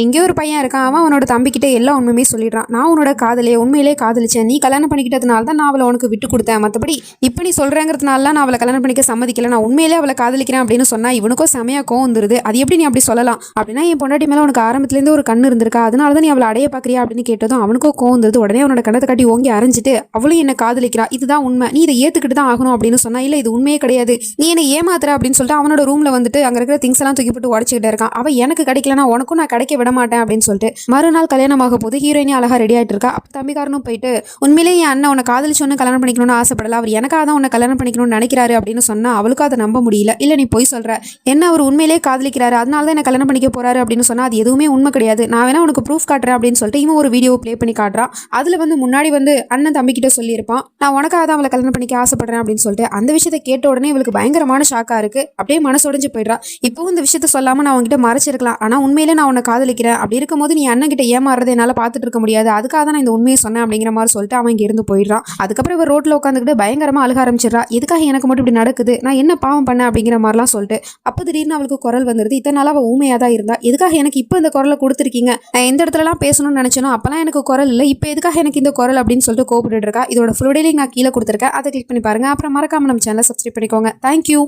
எங்கேயோ ஒரு பையன் இருக்கான். அவன் அவனோட தம்பிக்கிட்ட எல்லா உண்மையுமே சொல்லிடுறான். நான் உன்னோட காதலே உண்மையிலே காதலிச்சேன். நீ கல்யாணம் பண்ணிக்கிட்டதுனால தான் நான் அவளை உனக்கு விட்டு கொடுத்தேன். மற்றபடி இப்போ நீ சொல்கிறேங்கிறதுனால நான் அவளை கல்யாணம் பண்ணிக்க சம்மதிக்கல. நான் உண்மையிலே அவளை காதலிக்கிறேன் அப்படின்னு சொன்னால் இவனுக்கும் செமையாக கோவம் வந்துருது. அது எப்படி நீ அப்படி சொல்லலாம்? அப்படின்னா என் பொண்டாட்டி மேலே உனக்கு ஆரம்பத்துலேருந்து ஒரு கண்ணு இருந்திருக்கா? அதனால தான் நீ அவளை அடைய பார்க்குறியா அப்படின்னு கேட்டதும் அவனுக்கும் கோவம் வந்துருது. உடனே அவனோட கண்ணத்தை காட்டி ஓங்கி அரைஞ்சிட்டு அவளும் என்னை காதலிக்கிறா. இதுதான் உண்மை. நீ இதை ஏற்றுக்கிட்டு தான் ஆகணும் அப்படின்னு சொன்னால் இல்லை இது உண்மையே கிடையாது. நீ என்னை ஏமாத்துற அப்படின்னு சொல்லிட்டு அவனோட ரூமில் வந்துட்டு அங்கே இருக்கிற திங்ஸ் எல்லாம் தூக்கி போட்டு உடச்சிக்கிட்டே இருக்கான். அவள் எனக்கு கிடைக்கலனா உனக்கும் நான் கிடைக்க விட மாட்டேன் அப்படின்னு சொல்லிட்டு மறுநாள் கல்யாணமாக போது ஹீரோயினி அழகா ரெடி ஆகிட்டு இருக்கா. அப்போ தம்பிக்காரனும் போயிட்டு உண்மையிலேயே என் அண்ணன் உன்னை காதலிச்சோன்னு கல்யாணம் பண்ணிக்கணும்னு ஆசைப்படல. அவர் எனக்காக தான் உன்னை கல்யாணம் பண்ணிக்கணும்னு நினைக்கிறாரு அப்படின்னு சொன்னால் அவளுக்கும் அதை நம்ப முடியல. இல்லை நீ போய் சொல்கிற என்ன அவர் உண்மையிலேயே காதலிக்கிறாரு? அதனால தான் என்ன கல்யாணம் பண்ணிக்க போறாரு அப்படின்னு சொன்னால் அது எதுவுமே உண்மை கிடையாது. நான் வேணா உனக்கு ப்ரூஃப் காட்டுறேன் அப்படின்னு சொல்லிட்டு இவன் ஒரு வீடியோ ப்ளே பண்ணி காட்டுறான். அதில் வந்து முன்னாடி வந்து அண்ணன் தம்பிக்கிட்ட சொல்லியிருப்பான் நான் உனக்காக தான் அவளை கல்யாணம் பண்ணிக்க ஆசைப்படுறேன் அப்படின்னு சொல்லிட்டு அந்த விஷயத்தை கேட்ட உடனே இவளுக்கு பயங்கரமான ஷாக்காக இருக்குது அப்படியே மனசு உடஞ்சு போயிடுறா. இப்போவும் இந்த விஷயத்த சொல்லாமல் நான் உன்கிட்ட மறைச்சிருக்கலாம். ஆனால் உண்மையிலே நான் உன்னை காதலிக்கிறேன் அப்படி இருக்கும்போது நீ அண்ணன் கிட்ட ஏமாறதை என்னால் பார்த்துட்டு இருக்க முடியாது. அதுக்காக தான் நான் இந்த உண்மையை சொன்னேன் அப்படிங்கிற மாதிரி சொல்லிட்டு அவன் இங்கேருந்து போயிடுறான். அதுக்கப்புறம் இவர் ரோட்டில் உட்காந்துக்கிட்டு பயங்கரமாக அழுக ஆரம்பிச்சிடறா. எதுக்காக எனக்கு மட்டும் இப்படி நடக்குது? நான் என்ன பாவம் பண்ணேன் அப்படிங்கிற மாதிரிலாம் சொல்லிட்டு அப்போ திடீர்னு அவளுக்கு குரல் வந்துருது. இத்தனை நாள் அவள் ஊமையாக தான் இருந்தா. எதுக்காக எனக்கு இப்போ இந்த குரலை கொடுத்துருக்கீங்க? நான் எந்த இடத்துலலாம் பேசணும்னு நினச்சேனோ அப்போலாம் எனக்கு குரல் இல்லை. இப்போ எதுக்காக எனக்கு இந்த குரல் அப்படின்னு சொல்லிட்டு கோபிட்டு இருக்கா? இதோட ஃபுல் நான் கீழே கொடுத்துருக்கேன். அதை கிளிக் பண்ணி பாருங்க. அப்புறம் மறக்காம நம்ம சேனலை சப்ஸ்கிரைப் பண்ணிக்கோங்க. தேங்க்யூ